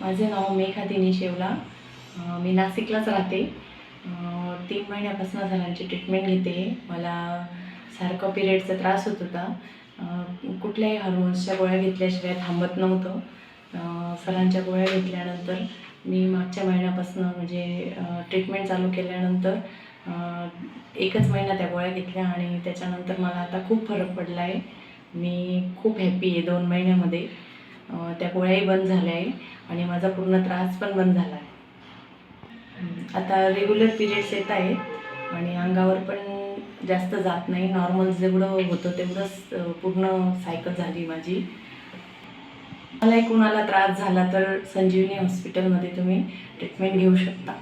माझे नाव मेघा दिनी शेवला मी नाशिकलाच राहते. तीन महिन्यापासून सरांची ट्रीटमेंट घेते. मला सारखं पिरियडचा त्रास होत होता. कुठल्याही हार्मोन्सच्या गोळ्या घेतल्याशिवाय थांबत नव्हतं. सरांच्या गोळ्या घेतल्यानंतर मी मागच्या महिन्यापासून म्हणजे ट्रीटमेंट चालू केल्यानंतर एकच महिना त्या गोळ्या घेतल्या आणि त्याच्यानंतर मला आता खूप फरक पडला आहे मी खूप हॅपी आहे दोन महिन्यामध्ये. त्या गोळ्याही बंद झाल्या आहे आणि माझा पूर्ण त्रास पण बंद झाला आहे आता रेग्युलर पिरियड्स येत आहेत आणि अंगावर पण जास्त जात नाही. नॉर्मल जेवढं होतं तेवढंच पूर्ण सायकल झाली माझी. मलाही कुणाला त्रास झाला तर संजीवनी हॉस्पिटलमध्ये तुम्ही ट्रीटमेंट घेऊ शकता.